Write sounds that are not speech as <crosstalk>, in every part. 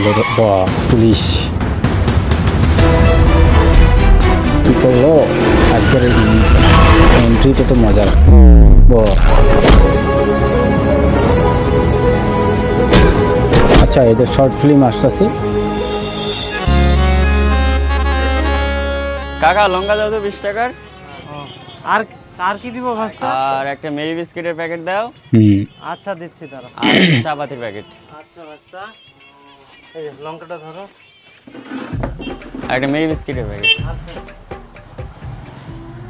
হলো রে- বাহ পুলিশ কি করল আজকের এন্ট্রিটা তো মজার আচ্ছা এদের শর্ট ফিল্ম আসতেছে। কাকা লঙ্কা দাও তো বিশ টাকার। আর আর কি দিব ভাস্তা? আর একটা মেরি বিস্কিটের প্যাকেট দাও। হুম। আচ্ছা দিচ্ছি তারা আর চা পাতির প্যাকেট। আচ্ছা ভাস্তা। এই লঙ্কাটা ধরো। আর একটা মেরি বিস্কিটের প্যাকেট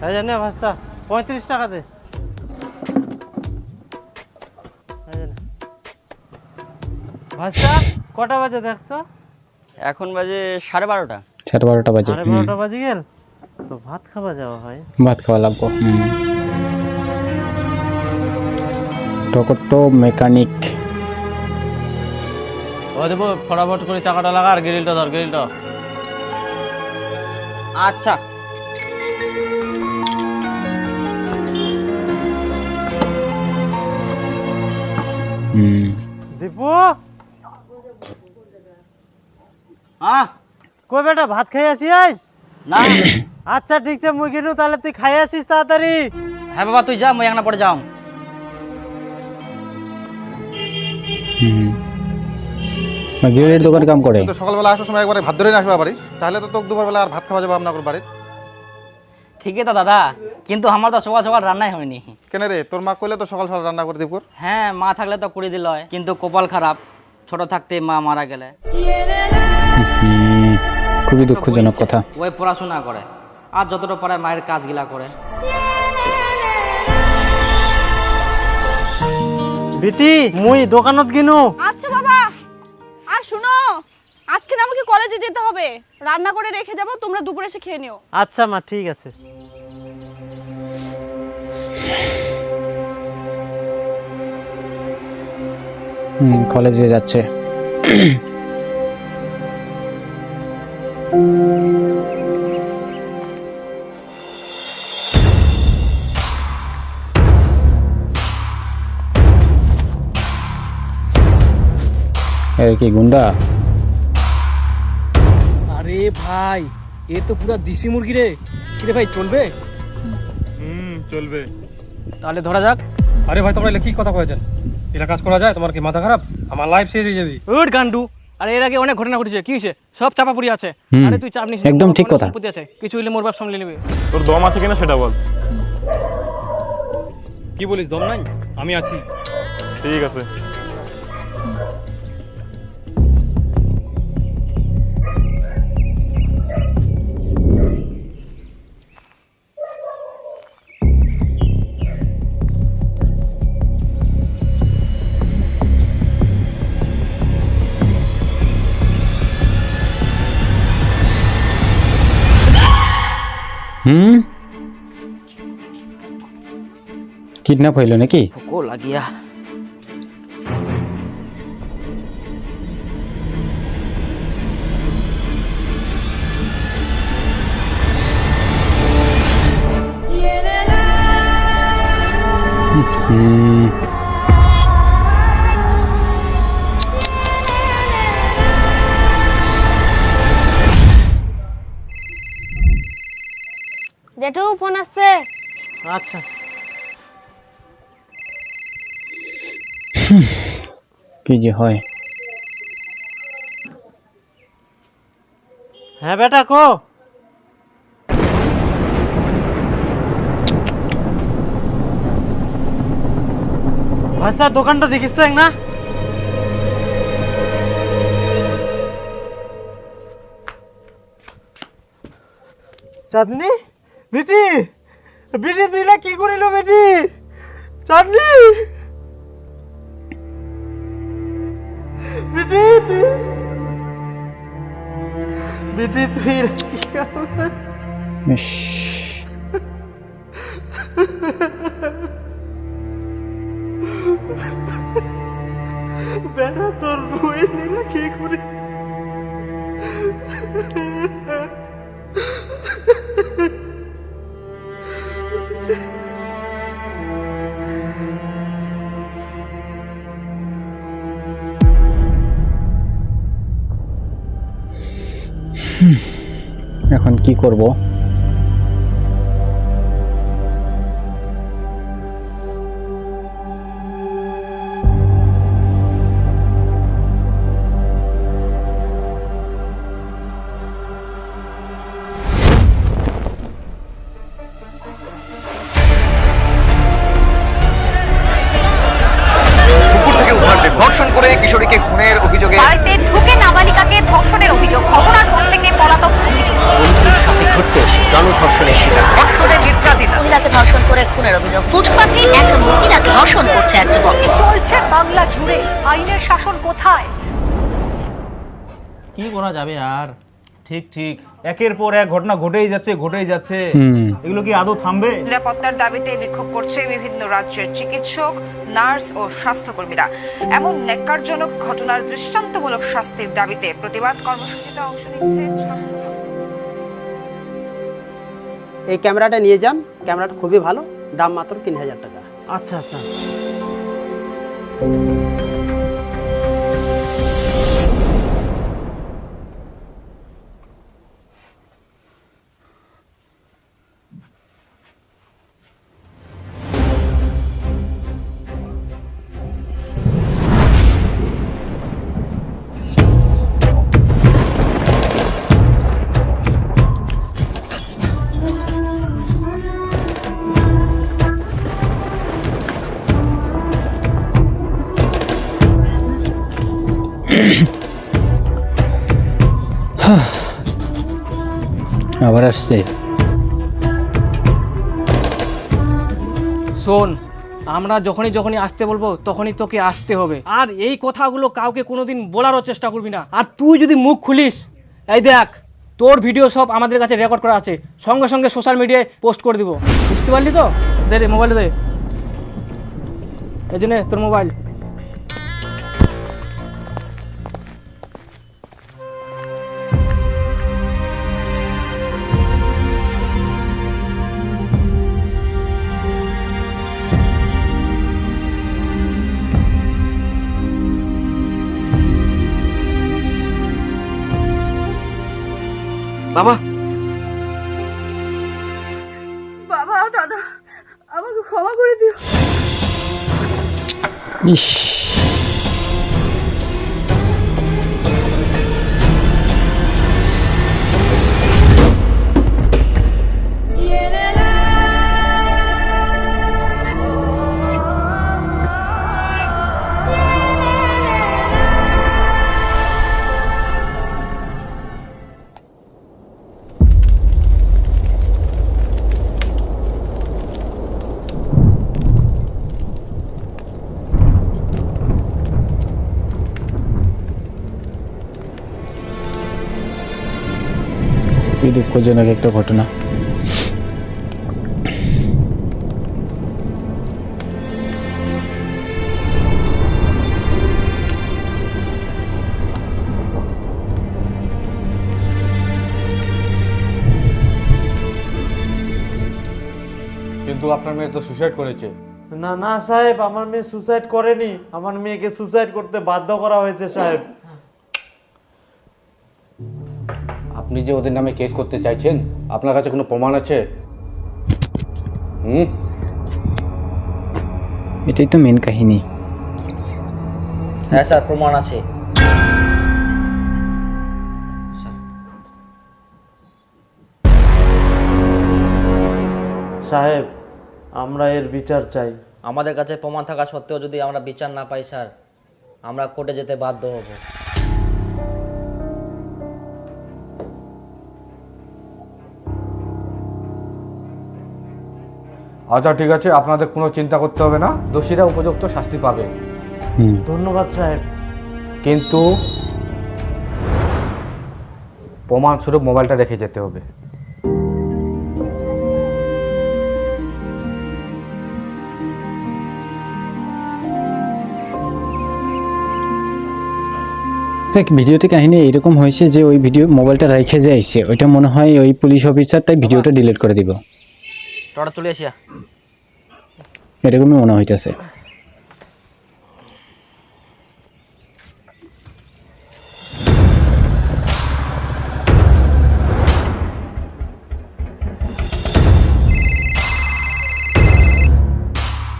এই জানি ভাস্তা পঁয়ত্রিশ টাকা দে। এই যে নে। ভাস্তা কটা বাজে দেখতো এখন বাজে সাড়ে বারোটা। সাড়ে বারোটা বাজে সাড়ে বারোটা বাজে গেল? তো ভাত খাওয়া যাওয়া হয়। ভাত খাওয়া লাগবো টকটো মেকানিক ও দেবো ফটাফট করে চাকাটা লাগা আর গ্রিলটা ধর গ্রিলটা আচ্ছা। দীপু? হ্যাঁ কই বেটা ভাত খাই আসিস না। <coughs> আচ্ছা ঠিক আছে মুই কিনু তাহলে তুই খাই আসিস তাড়াতাড়ি। হ্যাঁ বাবা তুই যা মই একটা পরে যাও হুম। গ্রিলের দোকানে কাম করে। তো সকালবেলা আসার সময় একবারে ভাত ধরে আসবা পারিস তাহলে তো তোকে দুপুরবেলা আর ভাত খাওয়া যাবে আপনার বাড়ির। ঠিকই তো দাদা কিন্তু আমার তো সকাল সকাল রান্নাই হয়নি। কেন রে? তোর মা কইলে তো সকাল সকাল রান্না করে দিব। হ্যাঁ মা থাকলে তো করে দিল হয়। কিন্তু কপাল খারাপ। ছোট থাকতে মা মারা গেলে। খুবই দুঃখজনক কথা। ওই পড়াশোনা করে আর যতটা পারে মায়ের কাজগুলা করে। বিটি মুই দোকানত কিনু আজকে না আমাকে কলেজে যেতে হবে। রান্না করে রেখে যাব তোমরা দুপুরে এসে খেয়ে নিও। আচ্ছা মা ঠিক আছে। হুম, কলেজে যাচ্ছে। এ কি গুন্ডা? ভাই এ তো পুরো দেশি মুরগি রে। কিরে ভাই চলবে? হুম চলবে। তাহলে ধরা যাক। আরে ভাই তোমরা কি কথা কয়েছেন এটা কাজ করা যায় তোমার কি মাথা খারাপ? আমার লাইফ শেষ হয়ে যাবে। ওর গান্ডু। আরে এর আগে অনেক ঘটনা ঘটেছে। কি হয়েছে? সব চাপা পড়ে আছে আরে তুই চাপ নিস একদম ঠিক কথা। আছে। কিছু হইলে মোর বাপ সামলে নেবে। তোর দম আছে কিনা সেটা বল। কি বলিস দম নাই? আমি আছি। ঠিক আছে। কিডন্যাপ হইল নাকি? কো লাগিয়া। জেঠু ফোন আসছে। আচ্ছা। <coughs> কি যে হয়? হ্যাঁ বেটা, কো। ভাস্তা, দোকানটা দেখিস তো এক না? চাঁদনি? বেটি? বেটি, তুই কি করিল বেটি? চাঁদনি? Bebete. Bebete era aqui. Ixi. এখন কি করব? খুনের অভিযোগ ফুটপাতে এক মহিলাকে ধর্ষণ করছে এক যুবক। চলছে বাংলা জুড়ে? আইনের শাসন কোথায়? কি করা যাবে আর? ঠিক ঠিক। একের পর এক ঘটনা ঘটেই যাচ্ছে ঘটেই যাচ্ছে। এগুলো কি আদৌ থামবে? নিরাপত্তার দাবিতে বিক্ষোভ করছে বিভিন্ন রাজ্যের চিকিৎসক নার্স ও স্বাস্থ্যকর্মীরা। এমন ন্যাক্কারজনক ঘটনার দৃষ্টান্তমূলক শাস্তির দাবিতে প্রতিবাদ কর্মসূচিতে অংশ নিচ্ছে এই ক্যামেরাটা নিয়ে যান। ক্যামেরাটা খুবই ভালো। দাম মাত্র তিন হাজার টাকা। আচ্ছা আচ্ছা। আসছে। শোন, আমরা যখনই যখনই আসতে বলব, তখনই তোকে আসতে হবে। আর এই কথাগুলো কাউকে কোনোদিন বলারও চেষ্টা করবি না। আর তুই যদি মুখ খুলিস, এই দেখ, তোর ভিডিও সব আমাদের কাছে রেকর্ড করা আছে। সঙ্গে সঙ্গে সোশ্যাল মিডিয়ায় পোস্ট করে দিব। বুঝতে পারলি তো? দে রে মোবাইল দে। এই জন্যে তোর মোবাইল। বাবা। বাবা দাদা আমাকে ক্ষমা করে দিও। ইস। খুবই দুঃখজনক একটা ঘটনা। কিন্তু আপনার মেয়ে তো সুসাইড করেছে। না না সাহেব আমার মেয়ে সুসাইড করেনি। আমার মেয়েকে সুসাইড করতে বাধ্য করা হয়েছে সাহেব। আপনি যে ওদের নামে কেস করতে চাইছেন আপনার কাছে কোনো প্রমাণ আছে? হুম? এটাই তো মেন কাহিনী। হ্যাঁ স্যার প্রমাণ আছে। সাহেব আমরা এর বিচার চাই। আমাদের কাছে প্রমাণ থাকা সত্ত্বেও যদি আমরা বিচার না পাই স্যার আমরা কোর্টে যেতে বাধ্য হব। আচ্ছা ঠিক আছে আপনাদের কোনো চিন্তা করতে হবে না। দোষীরা উপযুক্ত শাস্তি পাবে। ধন্যবাদ সাহেব কিন্তু প্রমাণস্বরূপ মোবাইলটা রেখে যেতে হবে। দেখ ভিডিওতে কাহিনী এরকম হয়েছে যে ওই ভিডিও মোবাইলটা রেখে যে আইছে ওইটা মনে হয় ওই পুলিশ অফিসার তাই ভিডিওটা ডিলিট করে দিব। চলে আসিয়া। এরকমই মনে হইতেছে।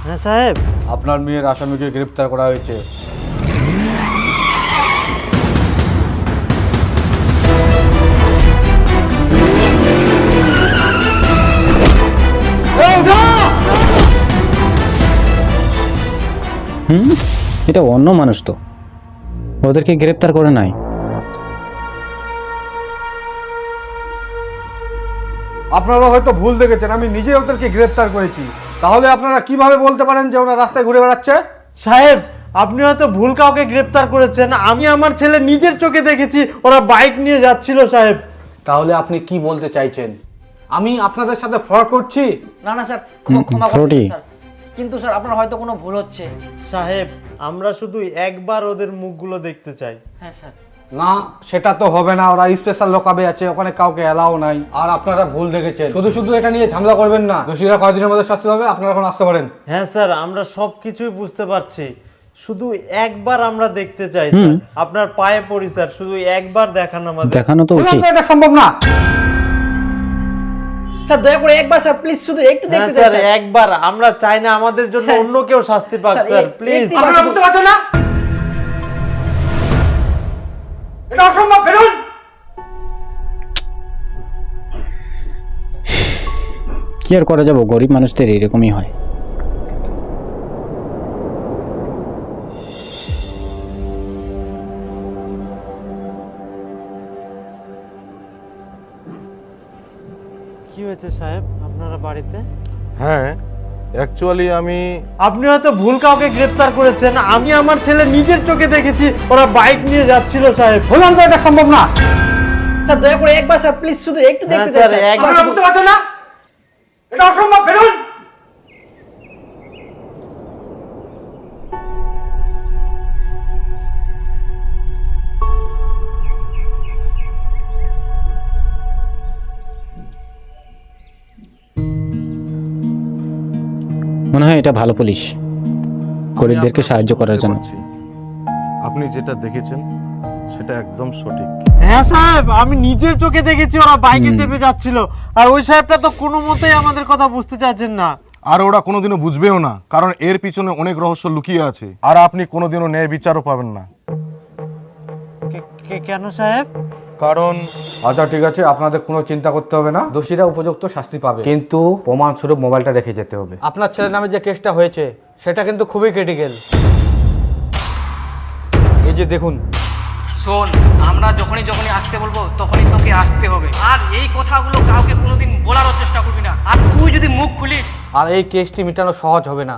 হ্যাঁ সাহেব। আপনার মেয়ের আসামিকে গ্রেফতার করা হয়েছে। হুম এটা অন্য মানুষ তো ওদেরকে গ্রেপ্তার করে নাই আপনারা হয়তো ভুল দেখেছেন আমি নিজে ওদেরকে গ্রেপ্তার করেছি তাহলে আপনারা কীভাবে বলতে পারেন যে ওরা রাস্তায় ঘুরে বেড়াচ্ছে সাহেব আপনি হয়তো ভুল কাউকে গ্রেপ্তার করেছেন আমি আমার ছেলে নিজের চোখে দেখেছি ওরা বাইক নিয়ে যাচ্ছিল সাহেব তাহলে আপনি কি বলতে চাইছেন আমি আপনাদের সাথে ফ্রড করছি না না স্যার ক্ষমা। করবেন স্যার কিন্তু স্যার আপনার হয়তো কোনো ভুল হচ্ছে। সাহেব আমরা শুধু একবার ওদের মুখগুলো দেখতে চাই। হ্যাঁ স্যার। না সেটা তো হবে না ওরা স্পেশাল লোকাবে আছে ওখানে কাউকে এলাও নাই। আর আপনারা ভুল দেখেছেন। শুধু শুধু এটা নিয়ে ঝামেলা করবেন না। দোষীরা কয়দিনের মধ্যে শাস্তি পাবে? আপনারা এখন আসতে পারেন। হ্যাঁ স্যার আমরা সব কিছুই বুঝতে পারছি। শুধু একবার আমরা দেখতে চাই স্যার। আপনার পায়ে পড়ি স্যার। শুধু একবার দেখান আমাদের। দেখানো তো উচিত। এটা সম্ভব না। স্যার দয়া করে একবার স্যার প্লিজ শুধু একটু হ্যাঁ দেখতে চাই স্যার একবার। আমরা চাই না আমাদের জন্য অন্য কেউ শাস্তি পাক স্যার, স্যার প্লিজ আপনারা বুঝতে পারছেন না? এটা অসম্ভব বেরুন! কি আর করা যাব? গরিব মানুষদের এরকমই হয়। হয়েছে সাহেব আপনারা বাড়িতে? হ্যাঁ অ্যাকচুয়ালি আমি আপনি হয়তো ভুল কাউকে গ্রেফতার করেছেন আমি আমার ছেলে নিজের চোখে দেখেছি ওরা বাইক নিয়ে যাচ্ছিল সাহেব। বললাম তো এটা সম্ভব না। স্যার দয়া করে একবার স্যার প্লিজ শুধু একটু হ্যাঁ দেখতে স্যার স্যার। একবার বুঝতে পারছেন না? এটা অসম্ভব বেরোন! মনে হয় এটা ভালো পুলিশ গরিবদেরকে সাহায্য করার জন্য। আপনি যেটা দেখেছেন সেটা একদম সঠিক। হ্যাঁ সাহেব আমি নিজের চোখে দেখেছি ওরা বাইকে চেপে যাচ্ছিল। আর ওই সাহেবটা তো কোনো মতেই আমাদের কথা বুঝতে চাচ্ছেন না। আর ওরা কোনোদিনও বুঝবেও না কারণ এর পিছনে অনেক রহস্য লুকিয়ে আছে আর আপনি কোনোদিনও ন্যায় বিচারও পাবেন না। কে- কে- কেন সাহেব? কারণ আচ্ছা ঠিক আছে আপনাদের কোনো চিন্তা করতে হবে না। দোষীরা উপযুক্ত শাস্তি পাবে। কিন্তু প্রমাণ স্বরূপ মোবাইলটা রেখে যেতে হবে। আপনার ছেলের নামে যে কেসটা হয়েছে সেটা কিন্তু খুবই ক্রিটিক্যাল এই যে দেখুন। শোন আমরা যখনই যখনই আসতে বলব তখনই তোকে আসতে হবে। আর এই কথাগুলো কাউকে কোনোদিন বলারও চেষ্টা করবি না। আর তুই যদি মুখ খুলিস আর এই কেসটি মেটানো সহজ হবে না।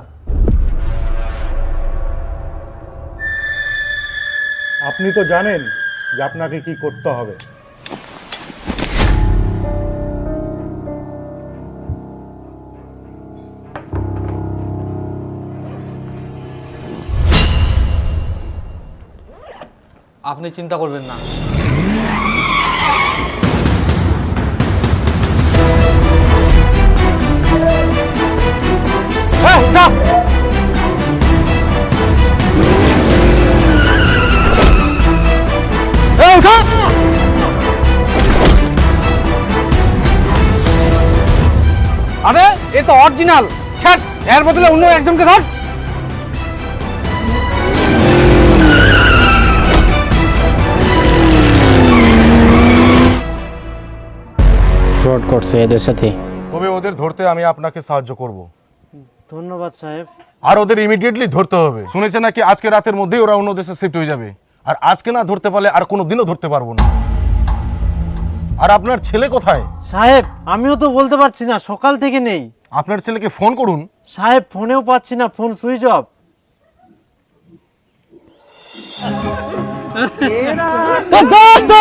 আপনি তো জানেন যে আপনাকে কি করতে হবে? আপনি চিন্তা করবেন না। আরে এ তো অরিজিনাল। ছাড় এর বদলে অন্য একজনকে ধর। ফ্রড করছে এদের সাথে। তবে ওদের ধরতে আমি আপনাকে সাহায্য করব? ধন্যবাদ সাহেব। আর ওদের ইমিডিয়েটলি ধরতে হবে। শুনেছে নাকি? আজকে রাতের মধ্যেই ওরা অন্য দেশে শিফট হয়ে যাবে। আর আজকে না ধরতে পারলে আর কোনো দিনও ধরতে পারব না। আর আপনার ছেলে কোথায়? সাহেব আমিও তো বলতে পারছি না সকাল থেকে নেই। আপনার ছেলেকে ফোন করুন। সাহেব ফোনেও পাচ্ছি না ফোন সুইচ অফ। তো দোস্ত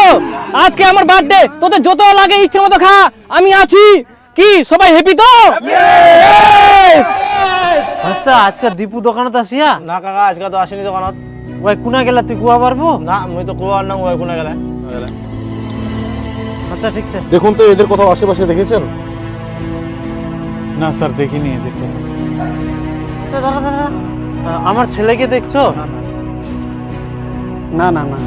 আজকে আমার বার্থডে তোদের যত লাগে ইচ্ছে মতো খা আমি আছি। কি সবাই হ্যাপি তো? আচ্ছা আজকে দীপু দোকানত আসিয়া না কাকা আজকে তো আসেনি দোকানত। ওই কুনা গেলা তুই কুয়া পারব না মুই তো কোয়া না ওই কোনে গেলে। আচ্ছা ঠিক আছে। দেখুন তো এদের কোথাও আশেপাশে দেখেছেন? না স্যার দেখিনি দেখো দাঁড়া দাঁড়া আমার ছেলেকে দেখছ? না না না।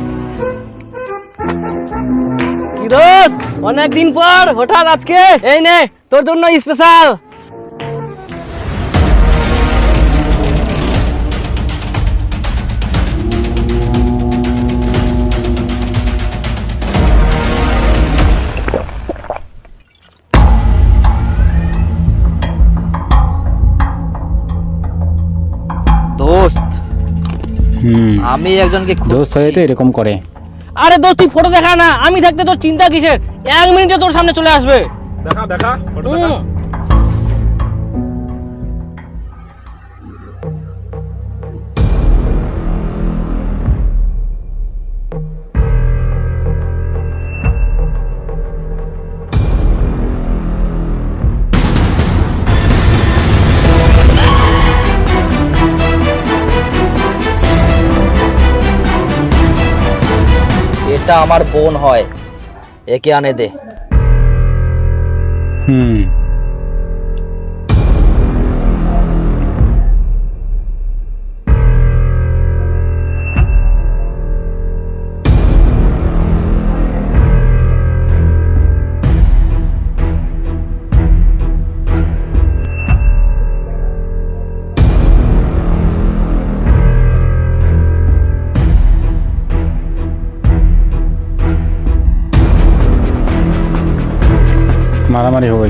কি দোষ অনেকদিন পর হঠাৎ আজকে এই নে তোর জন্য স্পেশাল আমি একজনকে দোষ হয়ে তো এরকম করে। আরে দোস্ত তুই ফটো দেখা না? আমি থাকতে তোর চিন্তা কিসের? এক মিনিটে তোর সামনে চলে আসবে। দেখা দেখা এটা আমার বোন হয় একে আনে দে। হুম।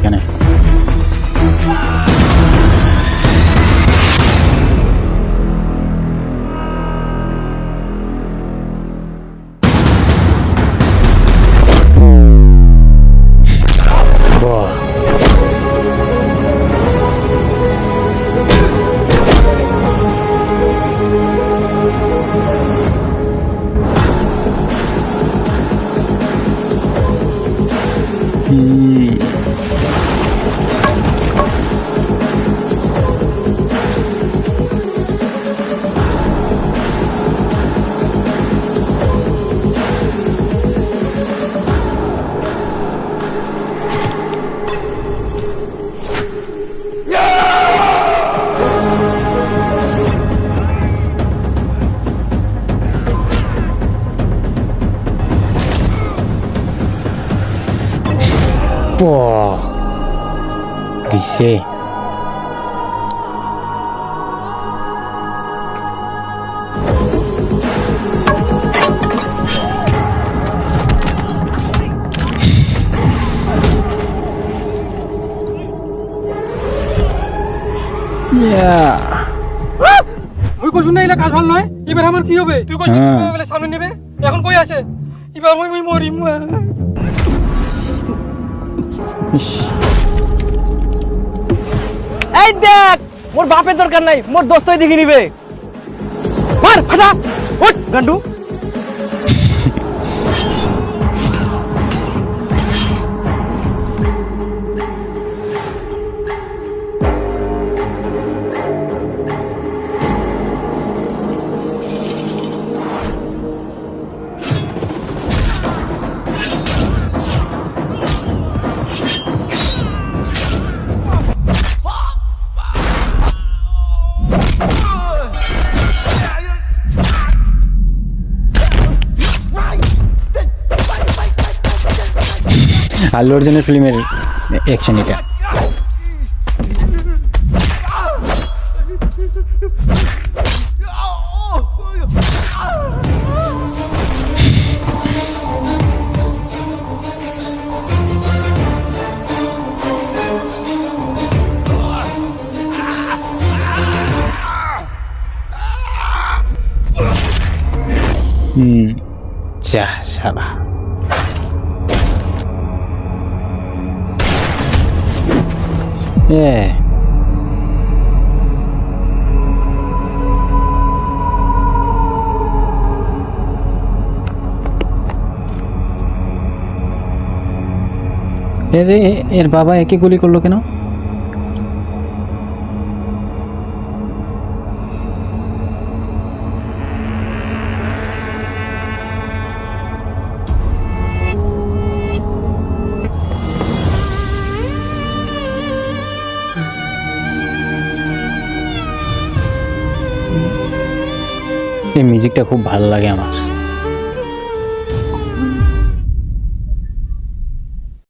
এখানে। বাহ দিছে না এলা কাজ ভালো নয়? এবার আমার কি হবে? তুই কইছু হ্যাঁ। সামনে নেবে? এখন কই আছে? এবার মুই মুই মরিম। ইস, এই দেখ মোর বাপের দরকার নাই মোর দোস্তই দেখে নিবে। ফাটা উঠ গান্ডু। আল্লু অর্জুনের ফিল্মের অ্যাকশন এটা। হুম যা শালা Yeah. এর বাবা একে গুলি করল কেন এই মিউজিকটা খুব ভালো লাগে আমার।